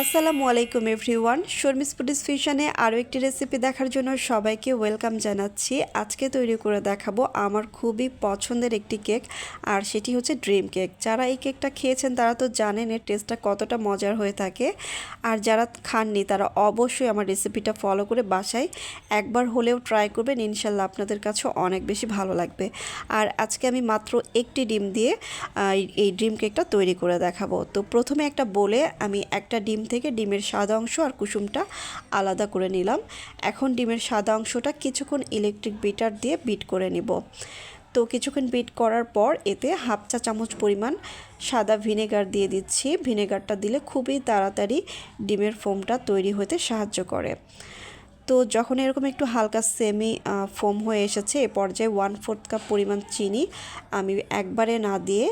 আসসালামু আলাইকুম, everyone. Sharmi's foodies ফিশনে আরও একটি রেসিপি দেখার জন্য সবাইকে ওয়েলকাম জানাচ্ছি। আজকে তৈরি করে দেখাবো আমার খুবই পছন্দের একটি কেক, আর সেটি হচ্ছে ড্রিম কেক। যারা এই কেকটা খেয়েছেন, তারা তো জানেন এর টেস্টটা কতটা মজার হয়ে থাকে। আর যারা খাননি, তারা অবশ্যই আমার রেসিপিটা ফলো করে বাসায় একবার হলেও ট্রাই করবেন। ইনশাল্লাহ আপনাদের কাছে অনেক বেশি ভালো লাগবে। আর আজকে আমি মাত্র একটি ডিম দিয়ে এই ড্রিম কেকটা তৈরি করে দেখাবো। তো প্রথমে একটা বলে আমি একটা ডিম থেকে ডিমের সাদা অংশ আর কুসুমটা আলাদা করে নিলাম। এখন ডিমের সাদা অংশটা কিছুক্ষণ ইলেকট্রিক বিটার দিয়ে বিট করে নিব। তো কিছুক্ষণ বিট করার পর এতে হাফ চা চামচ পরিমাণ সাদা ভিনেগার দিয়ে দিচ্ছি। ভিনেগারটা দিলে খুবই তাড়াতাড়ি ডিমের ফোমটা তৈরি হতে সাহায্য করে। তো যখন এরকম একটু হালকা সেমি ফোম হয়ে এসেছে, এ পর্যায়ে ওয়ান ফোর্থ কাপ পরিমাণ চিনি আমি একবারে না দিয়ে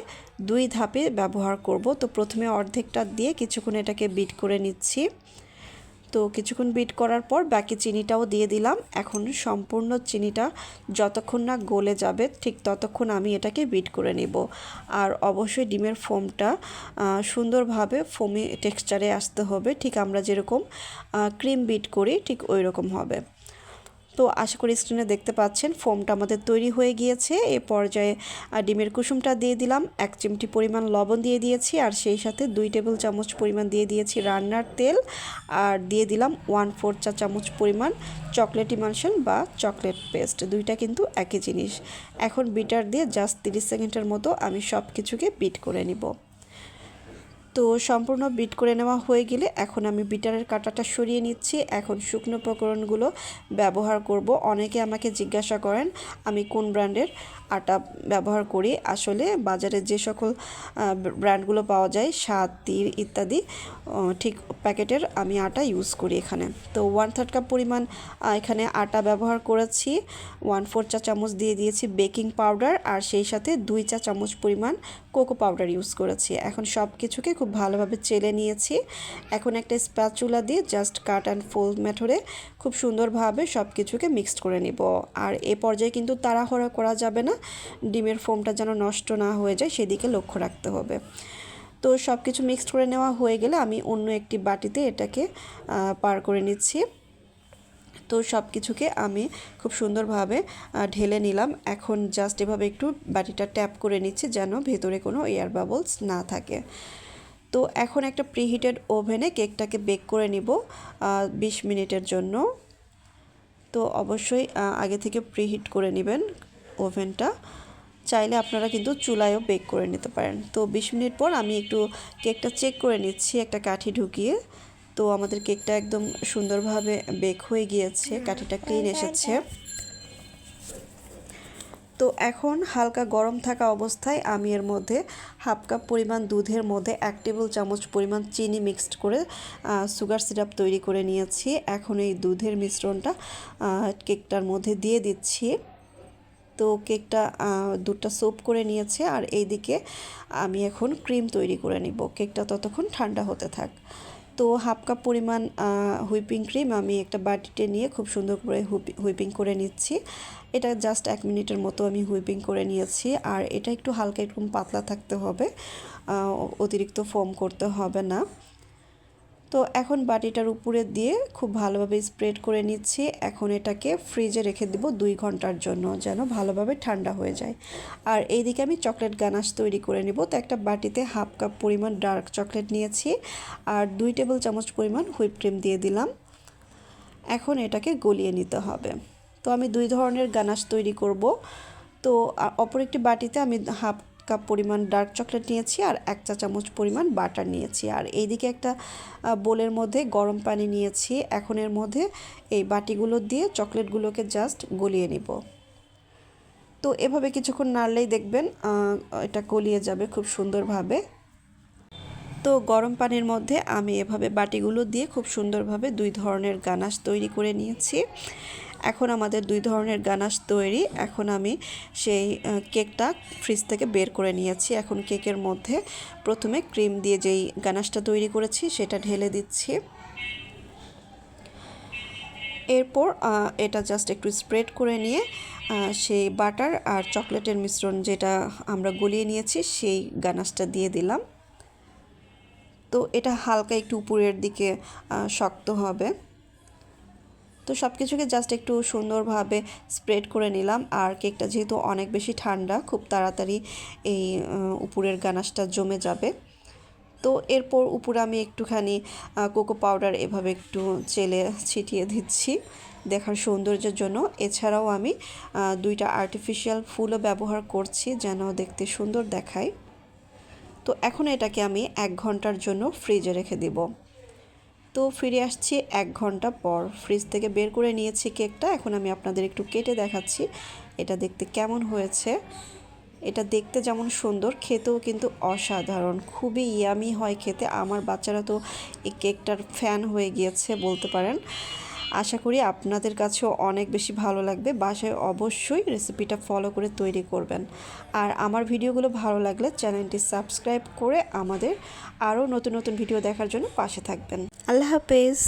দুই ধাপে ব্যবহার করব। তো প্রথমে অর্ধেকটা দিয়ে কিছুক্ষণ এটাকে বিট করে নিচ্ছি। তো কিছুক্ষণ বিট করার পর বাকি চিনিটাও দিয়ে দিলাম। এখন সম্পূর্ণ চিনিটা যতক্ষণ না গলে যাবে, ঠিক ততক্ষণ আমি এটাকে বিট করে নিব। আর অবশ্যই ডিমের ফোমটা সুন্দরভাবে ফোমি টেক্সচারে আসতে হবে। ঠিক আমরা যেরকম ক্রিম বিট করি, ঠিক ওই রকম হবে। তো আশা করি স্ক্রিনে দেখতে পাচ্ছেন। ফোমটা আমাদের তৈরি হয়ে গিয়েছে। এ পর্যায়ে ডিমের কুসুমটা দিয়ে দিলাম। এক চিমটি পরিমাণ লবণ দিয়ে দিয়েছি। আর সেই সাথে দুই টেবিল চামচ পরিমাণ দিয়ে দিয়েছি রান্নার তেল। আর দিয়ে দিলাম ওয়ান ফোর চা চামচ পরিমাণ চকলেট ইমালশন বা চকলেট পেস্ট দুইটা কিন্তু একই জিনিস। এখন বিটার দিয়ে জাস্ট তিরিশ সেকেন্ডের মতো আমি সব কিছুকে বিট করে নিব। তো সম্পূর্ণ বিট করে নেওয়া হয়ে গেলে এখন আমি বিটারের কাঁটাটা সরিয়ে নিচ্ছি। এখন শুকনো উপকরণগুলো ব্যবহার করব। অনেকে আমাকে জিজ্ঞাসা করেন, আমি কোন ব্র্যান্ডের আটা ব্যবহার করি? আসলে বাজারে যে সকল ব্র্যান্ডগুলো পাওয়া যায়, স্বাদ তীর ইত্যাদি ঠিক প্যাকেটের আমি আটা ইউজ করি এখানে। তো ওয়ান থার্ড কাপ পরিমাণ এখানে আটা ব্যবহার করেছি। ওয়ান ফোর চা চামচ দিয়ে দিয়েছি বেকিং পাউডার আর সেই সাথে দুই চা চামচ পরিমাণ কোকো পাউডার ইউজ করেছি। এখন সব কিছুকে খুব ভালোভাবে চেলে নিয়েছি। এখন একটা স্প্যাচুলা দিয়ে জাস্ট কাট অ্যান্ড ফোল্ড মেথডে খুব সুন্দরভাবে সব কিছুকে মিক্সড করে নিব। আর এ পর্যায়ে কিন্তু তাড়াহড়া করা যাবে না, ডিমের ফোমটা যেন নষ্ট না হয়ে যায় সেদিকে লক্ষ্য রাখতে হবে। তো সব কিছু মিক্সড করে নেওয়া হয়ে গেলে আমি অন্য একটি বাটিতে এটাকে পার করে নিচ্ছি। তো সব কিছুকে আমি খুব সুন্দরভাবে ঢেলে নিলাম। এখন জাস্ট এভাবে একটু বাটিটা ট্যাপ করে নিচ্ছি যেন ভেতরে কোনো এয়ার বাবলস না থাকে। তো এখন একটা প্রিহিটেড ওভেনে কেকটাকে বেক করে নিব বিশ মিনিটের জন্য। তো অবশ্যই আগে থেকে প্রিহিট করে নেবেন ওভেনটা চাইলে আপনারা কিন্তু চুলায়ও বেক করে নিতে পারেন। তো বিশ মিনিট পর আমি একটু কেকটা চেক করে নিচ্ছি, একটা কাঠি ঢুকিয়ে। তো আমাদের কেকটা একদম সুন্দরভাবে বেক হয়ে গিয়েছে, কাঠিটা ক্লিন এসেছে। তো এখন হালকা গরম থাকা অবস্থায় আমি এর মধ্যে হাফ কাপ পরিমাণ দুধের মধ্যে এক টেবিল চামচ পরিমাণ চিনি মিক্সড করে সুগার সিরাপ তৈরি করে নিয়েছি। এখন এই দুধের মিশ্রণটা কেকটার মধ্যে দিয়ে দিচ্ছি। তো কেকটা দুধটা সোপ করে নিয়েছে আর এইদিকে আমি এখন ক্রিম তৈরি করে নিব। কেকটা ততক্ষণ ঠান্ডা হতে থাক। তো হাফ কাপ পরিমাণ হুইপিং ক্রিম আমি একটা বাটিতে নিয়ে খুব সুন্দর করে হুইপিং করে নিচ্ছি। এটা জাস্ট এক মিনিটের মতো আমি হুইপিং করে নিয়েছি। আর এটা একটু হালকা একটু পাতলা থাকতে হবে অতিরিক্ত ফোম করতে হবে না। তো এখন বাটিটার উপরে দিয়ে খুব ভালোভাবে স্প্রেড করে নিচ্ছি। এখন এটাকে ফ্রিজে রেখে দেবো দুই ঘণ্টার জন্য যেন ভালোভাবে ঠান্ডা হয়ে যায়। আর এইদিকে আমি চকলেট গানাশ তৈরি করে নেব। তো একটা বাটিতে হাফ কাপ পরিমাণ ডার্ক চকলেট নিয়েছি আর দুই টেবিল চামচ পরিমাণ হুইপ ক্রিম দিয়ে দিলাম। এখন এটাকে গলিয়ে নিতে হবে। তো আমি দুই ধরনের গানাশ তৈরি করব। তো অপর একটি বাটিতে আমি হাফ কাপ পরিমাণ ডার্ক চকলেট নিয়েছি আর এক চা চামচ পরিমাণ বাটার নিয়েছি। আর এইদিকে একটা বোলের মধ্যে গরম পানি নিয়েছি। এখন এর মধ্যে এই বাটিগুলো দিয়ে চকলেটগুলোকে জাস্ট গলিয়ে নিব। তো এভাবে কিছুক্ষণ নাড়লেই দেখবেন এটা গলিয়ে যাবে খুব সুন্দরভাবে। তো গরম পানির মধ্যে আমি এভাবে বাটিগুলো দিয়ে খুব সুন্দরভাবে দুই ধরনের গানাশ তৈরি করে নিয়েছি। এখন আমাদের দুই ধরনের গানাশ তৈরি। এখন আমি সেই কেকটা ফ্রিজ থেকে বের করে নিয়েছি। এখন কেকের মধ্যে প্রথমে ক্রিম দিয়ে যেই গানাশটা তৈরি করেছি, সেটা ঢেলে দিচ্ছি। এরপর এটা জাস্ট একটু স্প্রেড করে নিয়ে সেই বাটার আর চকলেটের মিশ্রণ যেটা আমরা গলিয়ে নিয়েছি, সেই গানাশটা দিয়ে দিলাম। তো এটা হালকা একটু উপরের দিকে শক্ত হবে। তো সব কিছুকে জাস্ট একটু সুন্দরভাবে স্প্রেড করে নিলাম। আর কেকটা যেহেতু অনেক বেশি ঠান্ডা, খুব তাড়াতাড়ি এই উপরের গানাশটা জমে যাবে। তো এরপর উপরে আমি একটুখানি কোকো পাউডার এভাবে একটু চেলে ছিটিয়ে দিচ্ছি দেখার সৌন্দর্যের জন্য। এছাড়াও আমি দুইটা আর্টিফিশিয়াল ফুলও ব্যবহার করছি যেন দেখতে সুন্দর দেখায়। তো এখন এটাকে আমি এক ঘণ্টার জন্য ফ্রিজে রেখে দিব। তো ফিরে আসছি এক ঘণ্টা পর। ফ্রিজ থেকে বের করে নিয়েছি কেকটা। এখন আমি আপনাদের একটু কেটে দেখাচ্ছি। এটা দেখতে কেমন হয়েছে। এটা দেখতে যেমন সুন্দর, খেতেও কিন্তু অসাধারণ। খুবই ইয়ামি হয় খেতে। আমার বাচ্চারা তো এই কেকটার ফ্যান হয়ে গিয়েছে বলতে পারেন। আশা করি আপনাদের কাছেও অনেক বেশি ভালো লাগবে। বাসায় অবশ্যই রেসিপিটা ফলো করে তৈরি করবেন। আর আমার ভিডিওগুলো ভালো লাগলে চ্যানেলটি সাবস্ক্রাইব করে আমাদের আরও নতুন নতুন ভিডিও দেখার জন্য পাশে থাকবেন। আল্লাহ হাফেজ।